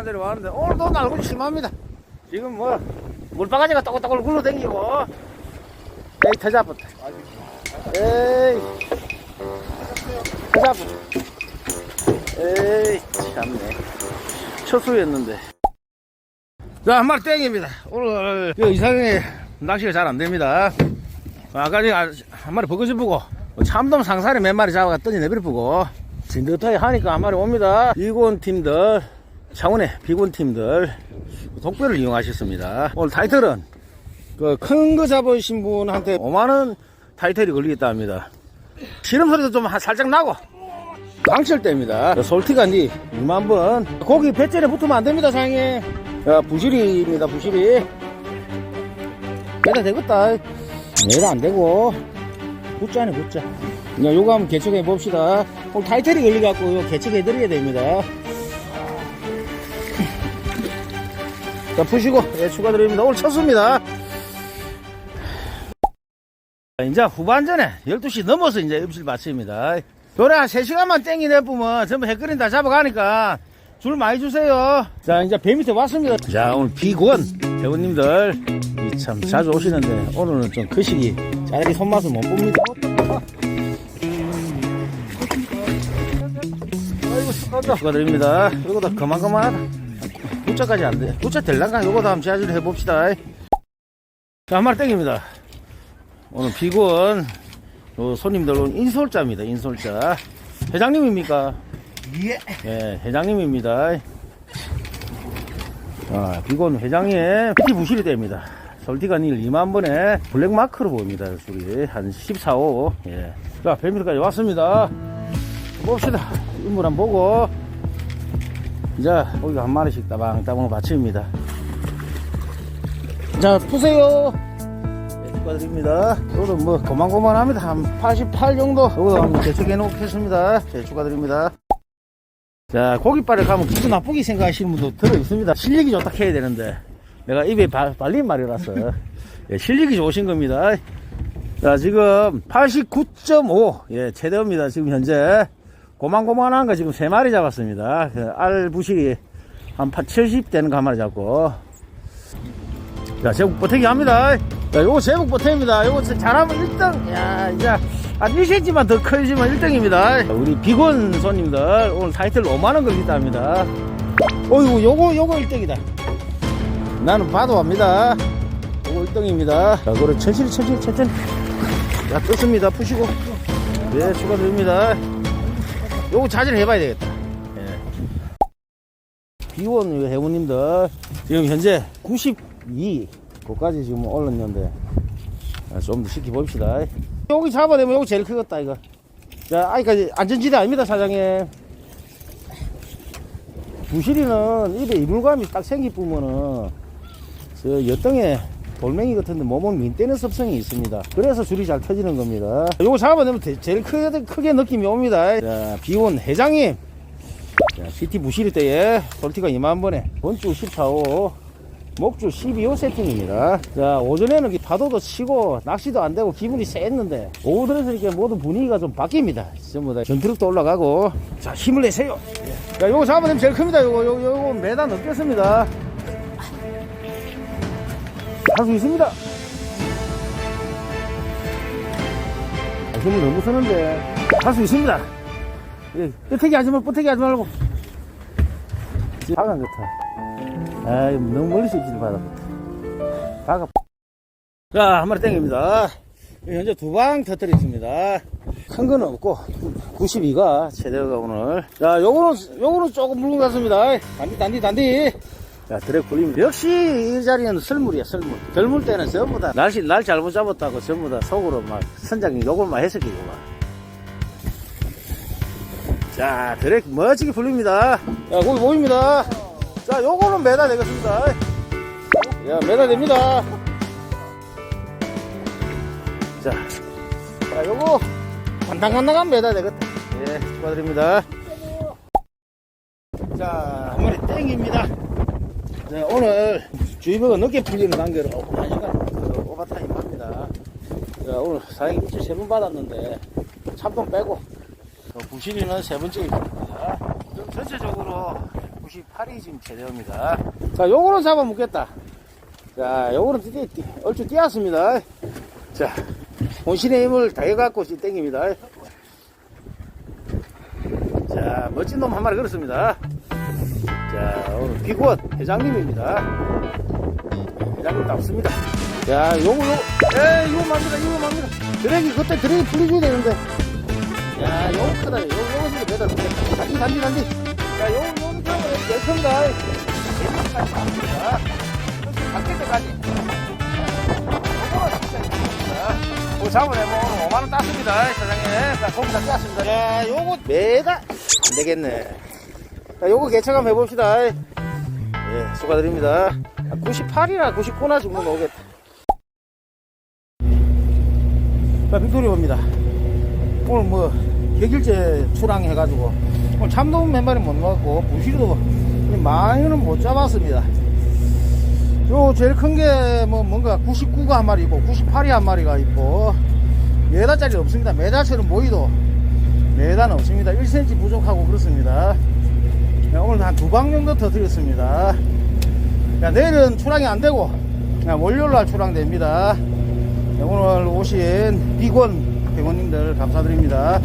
조간절에 왔는데 오늘도 날군이 심합니다. 지금 뭐 물바가지가 또글또글 굴러다니고 에이 터잡았다. 에이 터잡았다. 에이 참네. 첫수였는데. 자, 한 마리 땡입니다. 오늘 그 이상하게 낚시가 잘 안 됩니다. 아까 한 마리 보고 싶고 참돔 상사리 몇 마리 잡아갔더니 내버려 보고 진득하게 하니까 한 마리 옵니다. 비곤 팀들, 창원의 비곤 팀들 독배를 이용하셨습니다. 오늘 타이틀은 그 큰 거 잡으신 분한테 5만원 타이틀이 걸리겠다 합니다. 시름 소리도 좀 한- 살짝 나고 강철대입니다. 솔티가 니 2만 번. 고기 배째에 붙으면 안 됩니다, 상에. 자, 부실이입니다, 부실이. 매다 되겠다. 매다 안 되고. 붙자네, 붙자. 자, 요거 한번 개척해 봅시다. 오늘 타이틀이 걸려갖고 요 개척해 드려야 됩니다. 자, 푸시고, 예, 축하드립니다. 오늘 첫수입니다. 자, 이제 후반전에 12시 넘어서 이제 음식 마칩니다. 노래 한 3시간만 땡기 내뿜으면 전부 해끓인 다 잡아가니까 줄 많이 주세요. 자, 이제 배 밑에 왔습니다. 자, 오늘 비권 배우님들 이참 자주 오시는데 오늘은 좀 거시기 짜리 손맛을 못 봅니다. 아이고, 축하드립니다. 축하드립니다. 이거도 그만 그만 하다. 부자까지 안 돼. 부자 될란가? 이거도 한번 자주를 해봅시다. 자, 한 마리 땡깁니다. 오늘 비건 요 손님들 온 인솔자입니다. 인솔자. 회장님입니까? 예. 예, 회장님입니다. 아, 비건 회장의 PT 부실이 됩니다. 솔티가 닐 2만 번에 블랙마크로 보입니다. 줄이 한 14, 5. 예. 자, 뱀밀까지 왔습니다. 봅시다. 인물 한번 보고. 이제 거기가 한 마리씩 따방 따방 받칩니다. 자, 푸세요. 네, 축하드립니다. 이거도 뭐 고만고만합니다. 한 88 정도. 이거 한번 개척해 놓겠습니다. 네, 축하드립니다. 자, 고깃발에 가면 기분 나쁘게 생각하시는 분도 들어 있습니다. 실력이 좋다 해야 되는데 내가 입에 바- 발린 말이라서 예, 실력이 좋으신 겁니다. 자, 지금 89.5 예, 최대입니다. 지금 현재 고만고만한 거 지금 세 마리 잡았습니다. 그 알 부실이 한70 되는 거 한 마리 잡고 자, 제국 버티기 합니다. 자, 요거 제국 버티입니다. 요거 잘하면 1등. 야, 이제 한 1cm만 더 커지면 1등입니다. 우리 비건 손님들 오늘 타이틀 5만원 걸린다 합니다. 어이구, 요거, 요거 1등이다. 나는 봐도 합니다. 요거 1등입니다. 자, 그래, 천천히, 천천히, 천천히. 자, 떴습니다. 푸시고. 네, 축하드립니다. 요거 자제를 해봐야 되겠다. 예. 비원 회원님들 지금 현재 92 그까지 지금 올랐는데 좀 더 시켜봅시다 여기 잡아내면 여기 제일 크겠다 이거 자 아직까지 안전지대 아닙니다 사장님 부실이는 입에 이물감이 딱 생기 뿌면은 저 여등에 돌멩이 같은데 몸은 민대는 습성이 있습니다 그래서 줄이 잘 터지는 겁니다 요거 잡아내면 대- 제일 크게, 크게 느낌이 옵니다 자 비원 회장님 자, CT 무시리 때에 솔티가 2만 번에 본주 14호 목주 12호 세팅입니다. 자 오전에는 이 파도도 치고 낚시도 안 되고 기분이 쎄했는데 오후 들어서 이렇게 모든 분위기가 좀 바뀝니다. 전부 다 전투력도 올라가고 자 힘을 내세요. 자 요거 잡아내면 제일 큽니다. 요거 요거, 매단 넣겠습니다. 할 수 있습니다. 아, 힘을 너무 쓰는데 할 수 있습니다. 예, 끄태기 하지 말고 끄태기 하지 말고. 박은 좋다. 아이 너무 멀리서 입질 받아 박아 자 한 마리 땡깁니다. 현재 두 방 터뜨렸습니다. 큰 거는 없고 92가 최대가 오늘. 자 요거는 요거는 조금 묽은 것 같습니다. 단디 단디 단디 자 드랙 굴립니다 역시 이 자리는 설물이야 설물 덜물 때는 전부 다 날씨 날 잘못 잡았다고 전부 다 속으로 막 선장이 욕을 막 끼고만 자, 드랙 멋지게 풀립니다. 자, 고기 보입니다. 자, 요거는 매다 되겠습니다. 야, 매다 됩니다. 자, 자, 요거 간당간당한 매다 되겠다. 예, 축하드립니다. 자. 네, 오늘 주의보가 늦게 풀리는 관계로 한 시간 그 오버타임 합니다. 자, 오늘 사장님 일주일 세번 받았는데 참돔 빼고 어, 부실이는 세 번째입니다. 전체적으로 98이 지금 최대입니다. 자, 요거는 잡아 먹겠다. 자, 요거는 드디어 띠- 얼추 띄었습니다. 자, 본신의 힘을 다해갖고 땡깁니다. 자, 멋진 놈 한 마리 걸었습니다. 자, 오늘 비구원 회장님입니다. 회장님 답습니다. 자, 요거, 요거, 에이, 이거 맙니다, 이거 맙니다. 드래기, 그때 드래기 풀려줘야 되는데. 야, 요거 크다. 요거, 요거 지금 매달 보겠다. 단지, 단지, 단지. 자, 요거, 요거, 요거, 내 큰다. 예쁘까지 갑니다. 바뀔 때까지. 요거 진짜 예쁩니다. 그 잡아내면 오늘 5만원 땄습니다. 사장님. 자, 고기 다 땄습니다. 야, 요거 매다. 안 되겠네. 자, 요거 한번 해봅시다. 예, 수고드립니다. 98이나 99나 정도 나오겠다. 자, 빅토리오입니다. 오늘 뭐, 객일제 출항해가지고, 오늘 참돔 몇 마리 못 나왔고, 부시리도 많이는 못 잡았습니다. 요, 제일 큰 게, 뭐, 뭔가 99가 한 마리 있고, 98이 한 마리가 있고, 메다짜리 없습니다. 메다처럼 보이도, 메다는 없습니다. 1cm 부족하고 그렇습니다. 야, 오늘 한 두 방 정도 더 드렸습니다. 야, 내일은 출항이 안 되고, 야, 월요일 날 출항됩니다. 야, 오늘 오신 비권 회원님들 감사드립니다.